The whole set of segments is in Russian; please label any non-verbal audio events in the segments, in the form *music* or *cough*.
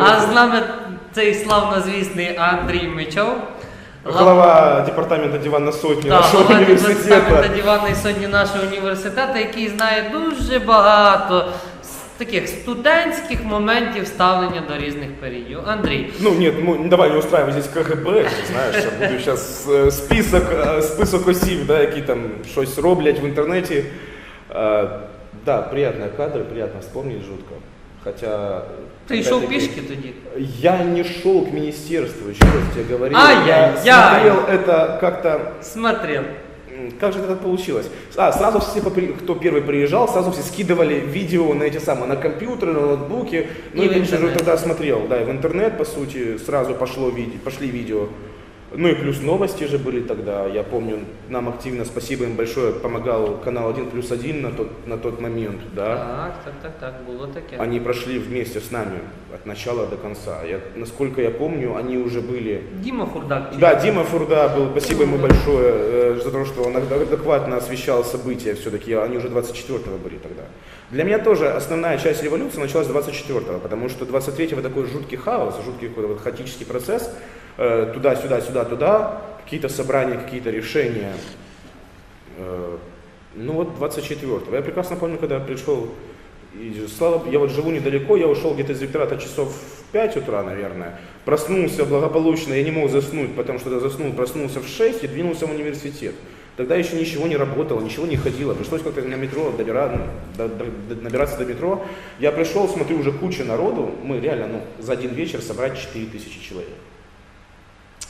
А з нами цей славнозвісний Андрій Мичов. Глава департамента диванной сотни Так, нашего голова университета. департамента диванної сотні нашого університету, який знає дуже багато з таких студентських моментів ставлення до різних періодів. Андрій, Ну нет, ну давай не устраивай здесь КГБ, ты знаешь, я буду сейчас список, э, список осіб, да, які там щось роблять в інтернеті. Э, Да, приятные кадры, приятно вспомнить жутко. Хотя... ти йшов пішки тоді? Я не шел к министерству, еще раз тебе говорил. Ай-яй-яй. Я смотрел это как-то Смотрел. Как же это так получилось? А, сразу все, кто первый приезжал, сразу все скидывали видео на эти самые, на компьютеры, на ноутбуки. Ну, И в конечно же, тогда смотрел, да, и в интернет, по сути, сразу пошло, виде- пошли видео. Ну и плюс новости же были тогда, я помню, нам активно, спасибо им большое, помогал канал 1 плюс 1 на тот, на тот момент, да. Так, так, так, так, було таке. Они прошли вместе с нами от начала до конца. Я, насколько я помню, они уже были Діма Фурдак. да, Дима Фурда был, спасибо ему большое э, за то, что он ад- адекватно освещал события все-таки, они уже 24-го были тогда. Для меня тоже основная часть революции началась 24-го, потому что 23-го такой жуткий хаос, жуткий какой-то вот хаотический процесс, э, туда-сюда, сюда-туда, какие-то собрания, какие-то решения. Э, Ну вот 24-го. Я прекрасно помню, когда я пришел, и слава, я вот живу недалеко, я ушел где-то из ректората часов в 5 утра, наверное. Проснулся благополучно, я не мог заснуть, потому что я заснул, проснулся в 6 и двинулся в университет. Тогда еще ничего не работало, ничего не ходило. Пришлось как-то на метро добира- ну, до- до- до- набираться до метро. Я пришел, смотрю, уже куча народу. Мы реально ну, за один вечер собрать 4000 человек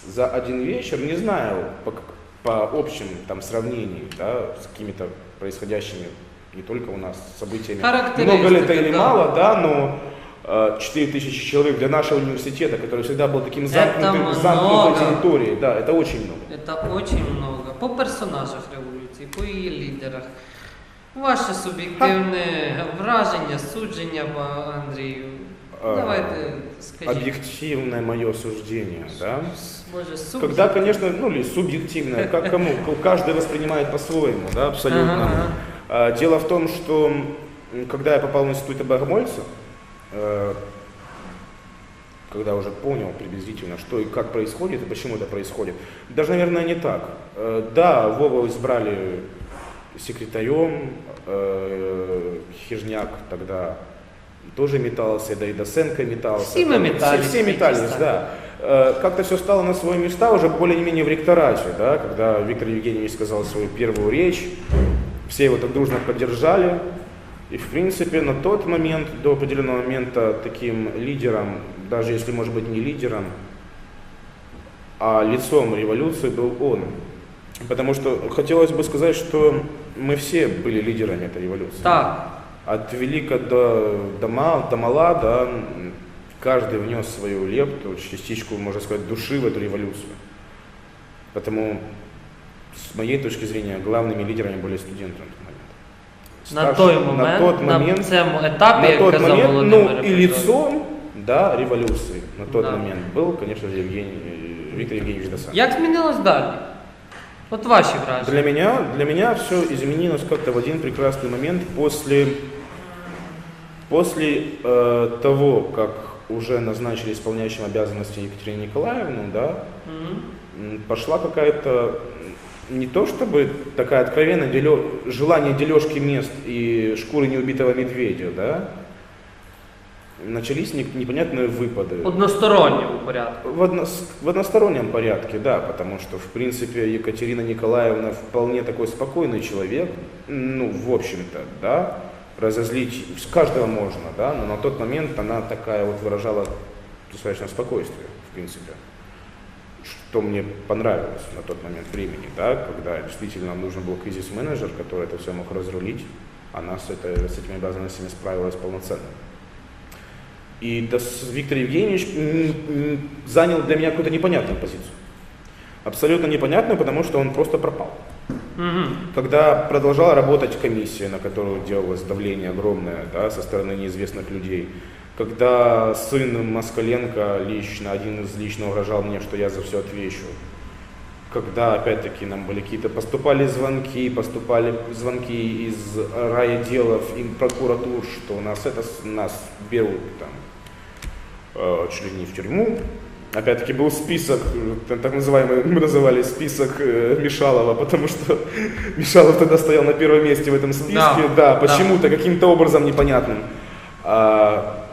За один вечер, не знаю, по, как- по общим там сравнениям, да, с какими-то происходящими не только у нас событиями. Характеристика, Много ли это или да. мало, да, но э, 4000 человек для нашего университета, который всегда был таким замкнутым, много. замкнутой территорией, да, это очень много. Это очень много. По персонажах революції, по її лідерах. Ваше суб'єктивне враження, судження по Андрію. А, Давайте скажіть. Объективное мое суждение, да. Суб... Когда, конечно, ну или субъективное, как кому, каждый воспринимает по-своему, да, абсолютно. Ага, ага. А, Дело в том, что когда я попал в институт Богомольца, э, когда уже понял приблизительно, что и как происходит, и почему это происходит, даже, наверное, не так. Э, Да, Вову избрали секретарем, э, Хижняк тогда тоже метался, да и Досенко метался. Все мы метались, Все, все метались, да. Э, Как-то все стало на свои места уже более-менее в ректорате, да, когда Виктор Евгеньевич сказал свою первую речь, все его так дружно поддержали. И, в принципе, на тот момент, до определенного момента, таким лидером, даже если, может быть, не лидером, а лицом революции был он. Потому что хотелось бы сказать, что мы все были лидерами этой революции. Так От велика до, до, мал, до мала, да, м, каждый внес свою лепту, частичку, можно сказать, души в эту революцию. Поэтому, с моей точки зрения, главными лидерами были студенты на тот момент. На Старший- той момент, на тот момент, на цьому етапі, на як тот казав момент, Володимир ну и Петрович. лицом, да, революции на тот Да. момент был, конечно же, Евгений, э, Виктор Евгеньевич Досан. Як змінилось далі? От ваші враження. Для меня, для меня все изменилось как-то в один прекрасный момент после, после э, того, как уже назначили исполняющим обязанности Екатерину Николаевну, да, м, пошла какая-то не то чтобы такая откровенная делё- желание дележки мест и шкуры неубитого медведя, да, начались не- непонятные выпады. Односторонньому порядку. В, одно- в одностороннем порядке, да, потому что, в принципе, Екатерина Николаевна вполне такой спокойный человек, ну, в общем-то, да, разозлить каждого можно, да, но на тот момент она такая вот выражала достаточно спокойствие, в принципе, что мне понравилось на тот момент времени, да, когда действительно нужен был кризис-менеджер, который это все мог разрулить, она с, этой, с этими обязанностями справилась полноценно. И Виктор Евгеньевич занял для меня какую-то непонятную позицию. Абсолютно непонятную, потому что он просто пропал. Мгм. Когда продолжала работать комиссия, на которую делалось давление огромное да, со стороны неизвестных людей, когда сын Москаленко лично, один из лично угрожал мне, что я за все отвечу, когда опять-таки нам были какие-то, поступали звонки, поступали звонки из райотделов и прокуратур, что у нас это, нас берут там чуть ли не в тюрьму. Опять-таки был список, э, так называемый, *laughs* мы называли список э, Мишалова, потому что *laughs* Мишалов тогда стоял на первом месте в этом списке, Да, да, да. почему-то, каким-то образом непонятным. А,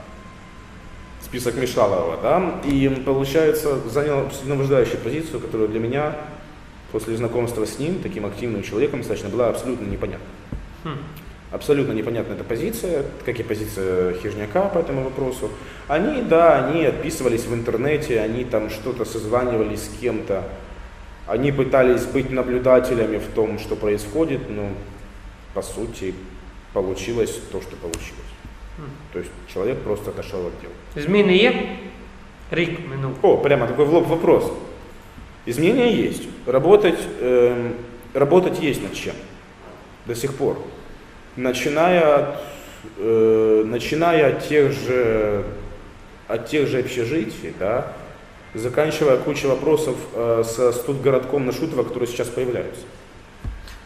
список Мишалова, да, и получается занял вождающую позицию, которая для меня после знакомства с ним, таким активным человеком, достаточно была абсолютно непонятна. Хм Абсолютно непонятна эта позиция, как и позиция Хижняка по этому вопросу. Они, да, они отписывались в интернете, они там что-то созванивались с кем-то, они пытались быть наблюдателями в том, что происходит, но по сути получилось то, что получилось. То есть человек просто отошел от дела. Зміни є? Рік минув. О, прямо такой в лоб вопрос. Изменения есть. Работать, эм, работать есть над чем. До сих пор. Начиная от, э, начиная от тех же, от тех же общежитий, да, заканчивая кучей вопросов э, со студгородком на Шутово, которые сейчас появляются.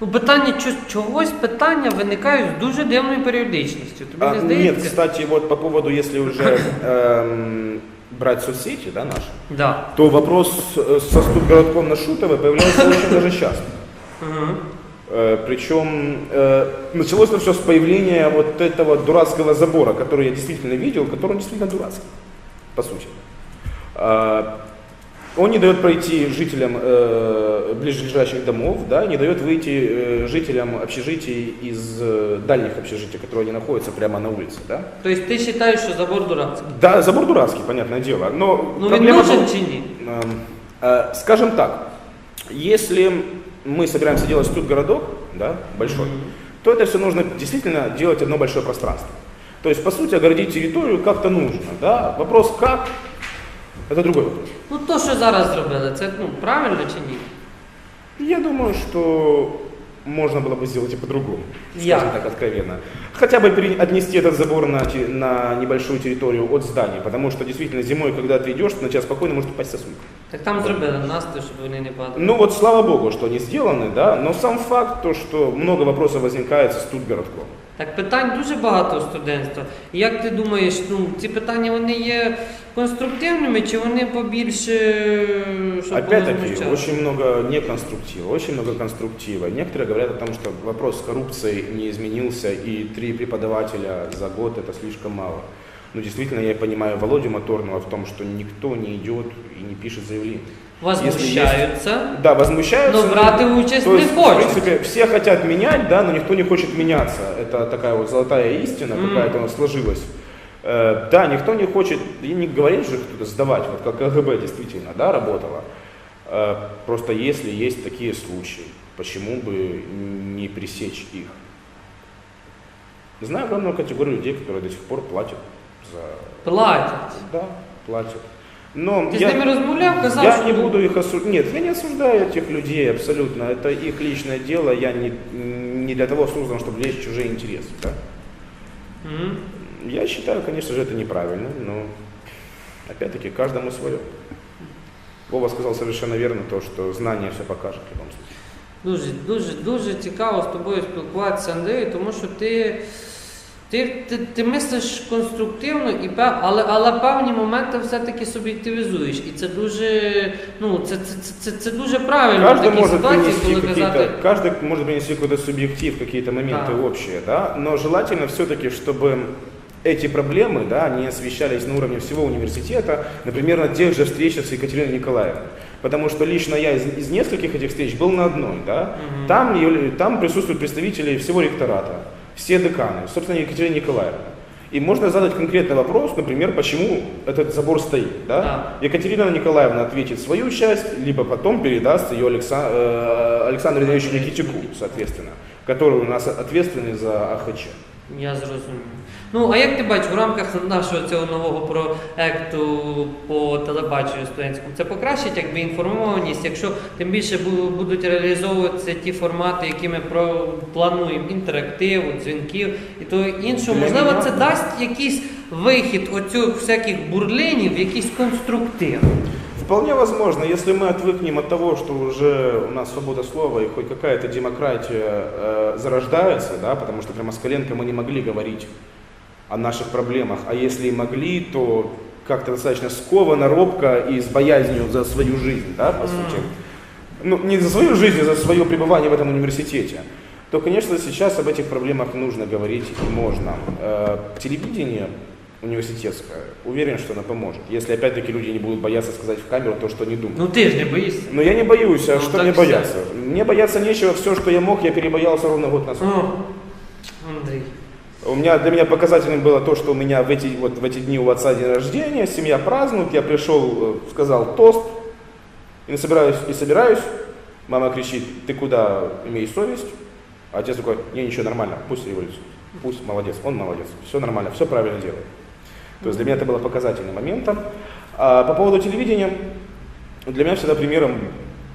Ну, питання чо- чогось питання виникають з дуже дивною періодичністю. Тобі А, не нет, здається? кстати, вот по поводу, если уже *coughs* эм, брать соцсети, да, наши, Да. то вопрос э, со студгородком на Шутово появляется *coughs* очень даже часто. Угу. Э, Причем э, началось это все с появления вот этого дурацкого забора, который я действительно видел, который он действительно дурацкий, по сути. А, Он не дает пройти жителям э, ближайших домов, да, не дает выйти э, жителям общежитий из э, дальних общежитий, которые они находятся прямо на улице. Да, Тобто ти вважаєш, що забор дурацький? да забор дурацкий, понятное дело. Но Ну він проблема нужен в- чи ні? Эм, э, Скажем так, если мы собираемся делать студгородок, да, большой, то это все нужно действительно делать одно большое пространство. То есть, по сути, огородить территорию как-то нужно. Да? Вопрос как, это другой вопрос. Ну то, що зараз зробили, це ну, правильно чи ні? Я думаю, что можно было бы сделать и по-другому, Я. скажем так откровенно. Хотя бы пере- отнести этот забор на, те- на небольшую территорию от здания, потому что действительно зимой, когда ты идешь, на тебя спокойно может упасть сосулька. Так там зробили настрій, щоб вони не падали. Ну вот слава богу, что они сделаны, да, но сам факт, то, что много вопросов возникает с студгородком. Так питань дуже багато у студентства. І Як ти думаєш, ну ці питання вони є конструктивними чи вони побільше щоб було Опять-таки, звучало? очень много неконструктива, очень много конструктива. Некоторые говорят о том, что вопрос с коррупцией не изменился, и три преподавателя за год это слишком мало. Но действительно, я понимаю Володю Моторного в том, что никто не идет и не пишет заявление. Возмущаються, Да, возмущаются. но брати участь То не есть, в хочуть. принципе, все хотят менять, да, но никто не хочет меняться. Это такая вот золотая истина, Мгм. какая-то у нас сложилась. Э, Да, никто не хочет, и не говорит же кто-то сдавать, вот как КГБ действительно, да, работало. Э, Просто если есть такие случаи, почему бы не пресечь их? Знаю огромную категорию людей, которые до сих пор платят за... Платять. Да, платят. Но Ти я- з ними розмовляв, казав, я що не ну, буду их осуждать. Нет, я не осуждаю этих людей абсолютно. Это их личное дело. Я не, не для того создан, чтобы лезть в чужие интересы. Да? Мгм. Я считаю, конечно же, это неправильно, но опять-таки каждому свое. Вова сказал совершенно верно то, что знание все покажет в любом случае. Дуже, дуже, дуже цікаво з тобою спілкуватися, Андрій, тому що ти, ти, ти, ти мислиш конструктивно, і пев, але, але певні моменти все-таки суб'єктивізуєш. І це дуже, ну, це, це, це, це, це дуже правильно в Каждый такій может, ситуації, принести коли какие-то, казати. каждый может принести какой-то субъектив, какие-то моменты Да. общие, да, но желательно все-таки, чтобы эти проблемы, да, не освещались на уровне всего университета, например, на тех же встречах с Екатериной Николаевной. Потому что лично я из, из нескольких этих встреч был на одной, да, Мгм. там, явля- там присутствуют представители всего ректората, все деканы, собственно, Екатерина Николаевна. И можно задать конкретный вопрос, например, почему этот забор стоит. Да? Да. Екатерина Николаевна ответит свою часть, либо потом передаст ее Алекса- э, Александру Ильичу Никитюку, соответственно, который у нас ответственный за АХЧ. Я зрозумів. Ну, а як ти бачиш в рамках нашого цього нового проекту по телебаченню студентському, це покращить якби інформованість, якщо тим більше будуть реалізовуватися ті формати, які ми плануємо, інтерактиву, дзвінків і то іншого. Можливо, це дасть якийсь вихід оцю всяких бурлинів, якийсь конструктив. Вполне возможно, если мы отвыкнем от того, что уже у нас свобода слова и хоть какая-то демократия э, зарождается, да, потому что при Москаленко мы не могли говорить о наших проблемах, а если и могли, то как-то достаточно сковано, робко и с боязнью за свою жизнь, да, по сути. Ну, не за свою жизнь, а за свое пребывание в этом университете. То, конечно, сейчас об этих проблемах нужно говорить и можно. Э, Телевидение университетское, уверен, что оно поможет. Если, опять-таки, люди не будут бояться сказать в камеру то, что они думают. Ну ти ж не боїшся. Но я не боюсь, а Ну, что мне все. бояться? Мне бояться нечего, все, что я мог, я перебоялся ровно год назад. О, Андрій. У меня, для меня показательным было то, что у меня в эти, вот, в эти дни у отца день рождения, семья празднует, я пришел, э, сказал тост, и собираюсь, и собираюсь, мама кричит, ты куда, имей совесть, а отец такой, не, ничего, нормально, пусть революция, пусть, молодец, он молодец, все нормально, все правильно делает. То есть для меня это было показательным моментом. А по поводу телевидения, для меня всегда примером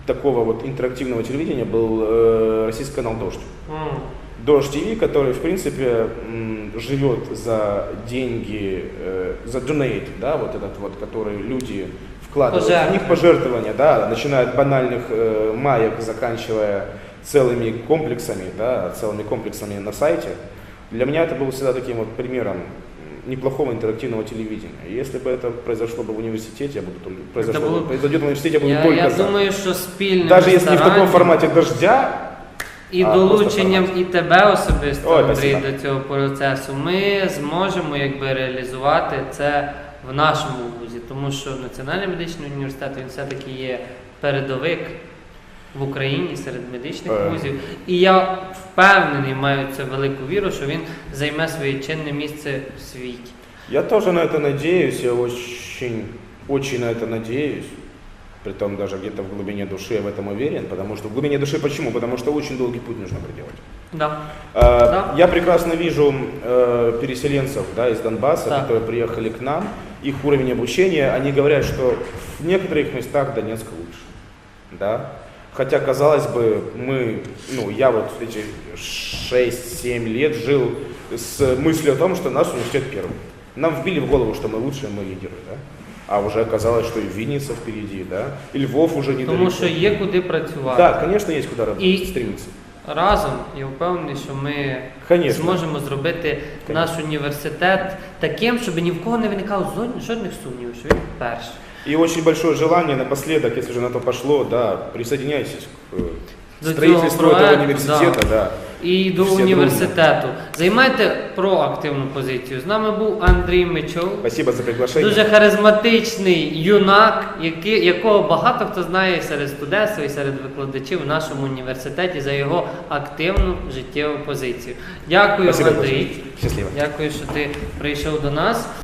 такого вот интерактивного телевидения был э, российский канал «Дождь». М. Дождь ТВ, который, в принципе, м, живет за деньги, э, за donate, да, вот этот вот, который люди вкладывают Пожертвования. них пожертвования, да, начиная от банальных э, маек, заканчивая целыми комплексами, да, целыми комплексами на сайте. Для меня это было всегда таким вот примером неплохого интерактивного телевидения. И Если бы это произошло бы в университете, я буду только, произошло, было- бы- произойдет в университете, я буду Я, только я за. думаю, що спільним Даже если не в таком старанням формате дождя, і а, долученням просто і тебе особисто, Ой, Андрій, спасибо. до цього процесу, ми зможемо якби реалізувати це в нашому вузі, тому що Національний медичний університет він все-таки є передовик в Україні серед медичних Е. вузів. І я впевнений, маю це велику віру, що він займе своє чинне місце в світі. Я тоже на это надеюсь, я очень, очень на это надеюсь. Притом даже где-то в глубине души я в этом уверен, потому что в глубине души почему? Потому что очень долгий путь нужно проделать. Да. А, Да. Я прекрасно вижу э, переселенцев да, из Донбасса, Да. которые приехали к нам, их уровень обучения, они говорят, что в некоторых местах Донецк лучше. Да? Хотя, казалось бы, мы, ну, я вот эти 6-7 лет жил с мыслью о том, что наш университет первый. Нам вбили в голову, что мы лучшие, мы лидеры, да? А уже оказалось, что и Винница впереди, да? И Львов уже недалеко. Тому що є куди працювати. Да, конечно, есть куда работать, И- стремиться. Разом я впевнений, що ми Конечно. зможемо зробити наш університет таким, щоб ні в кого не виникало зо- жодних сумнівів, що він перший. И очень большое желание напоследок, если уже на то пошло, да, присоединяйтесь к э, строительству этого проекту, университета, да. І до Всі університету. Займайте проактивну позицію. З нами був Андрій Мичов, Спасибо за приглашение. дуже харизматичний юнак, який, якого багато хто знає серед студентів і серед викладачів в нашому університеті за його активну життєву позицію. Дякую, Спасибо Андрій. Счастливо. Дякую, що ти прийшов до нас.